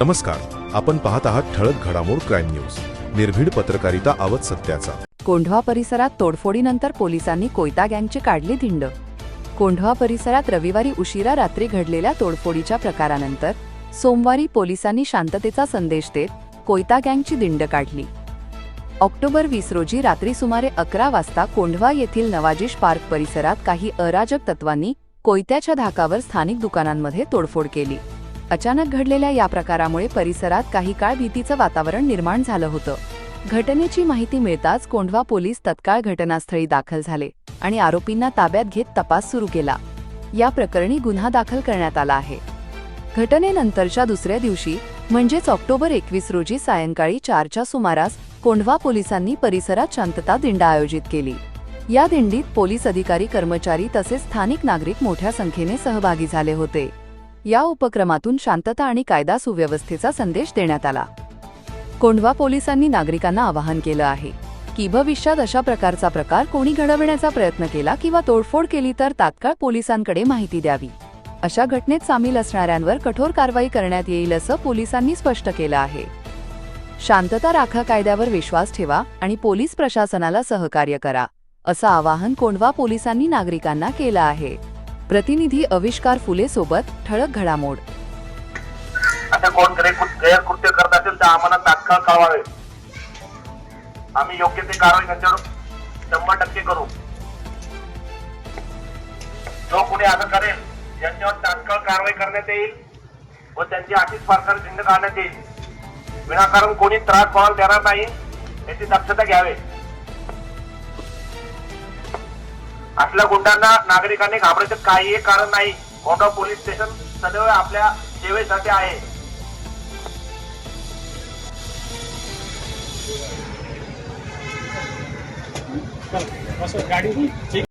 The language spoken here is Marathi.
नमस्कार आपण पाहत आहात ठळक घडामोड क्राईम न्यूज. निर्भीड पत्रकारिता आवत सत्याचा. कोंढवा परिसरात तोडफोडीनंतर पोलिसांनी कोयता गँगची काढली धिंड. कोंढवा परिसरात रविवारी उशिरा रात्री घडलेल्या तोडफोडीच्या प्रकारानंतर सोमवारी पोलिसांनी शांततेचा संदेश देत कोयता गँगची दिंड काढली. ऑक्टोबर वीस रोजी रात्री सुमारे अकरा वाजता कोंढवा येथील नवाजिश पार्क परिसरात काही अराजक तत्वांनी कोयत्याच्या धाकावर स्थानिक दुकानांमध्ये तोडफोड केली. अचानक घडलेल्या या प्रकारामुळे परिसरात काही काळ भीतीचं वातावरण निर्माण झालं होतं. घटनेची माहिती मिळताच कोंढवा पोलीस तत्काळ घटनास्थळी दाखल झाले आणि आरोपींना ताब्यात घेत तपास सुरू केला. या प्रकरणी गुन्हा दाखल करण्यात आला आहे. घटनेनंतरच्या दुसऱ्या दिवशी म्हणजेच ऑक्टोबर एकवीस रोजी सायंकाळी चारच्या सुमारास कोंढवा पोलिसांनी परिसरात शांतता दिंडा आयोजित केली. या दिंडीत पोलीस अधिकारी कर्मचारी तसेच स्थानिक नागरिक मोठ्या संख्येने सहभागी झाले होते. या उपक्रमातून शांतता आणि कायदा सुव्यवस्थेचा संदेश देण्यात आला. कोंढवा पोलिसांनी नागरिकांना आवाहन केलं आहे की भविष्यात अशा प्रकारचा प्रकार कोणी घडविण्याचा प्रयत्न केला किंवा तोडफोड केली तर तात्काळ पोलिसांकडे माहिती द्यावी. अशा घटनेत सामील असणाऱ्यांवर कठोर कारवाई करण्यात येईल असं पोलिसांनी स्पष्ट केलं आहे. शांतता राखा कायद्यावर विश्वास ठेवा आणि पोलीस प्रशासनाला सहकार्य करा असं आवाहन कोंढवा पोलिसांनी नागरिकांना केलं आहे. प्रतिनिधी अविष्कार फुले सोबत ठळक घडामोड. आता कोण गैरकृत्य करत असेल तर आम्हाला तात्काळ कळवावे. आम्ही योग्य ते कारवाई त्यांच्यावर शंभर टक्के करू. जो कोणी असं करेल त्यांच्यावर तात्काळ कारवाई करण्यात येईल व त्यांची अशीच फारकार झिंड काढण्यात येईल. विनाकारण कोणी त्रास कोणाला देणार नाही याची दक्षता घ्यावे. असल्या गुंडांना नागरिकांनी घाबरायचं काहीही कारण नाही. गोंडा पोलीस स्टेशन सदैव आपल्या सेवेसाठी आहे. गाडी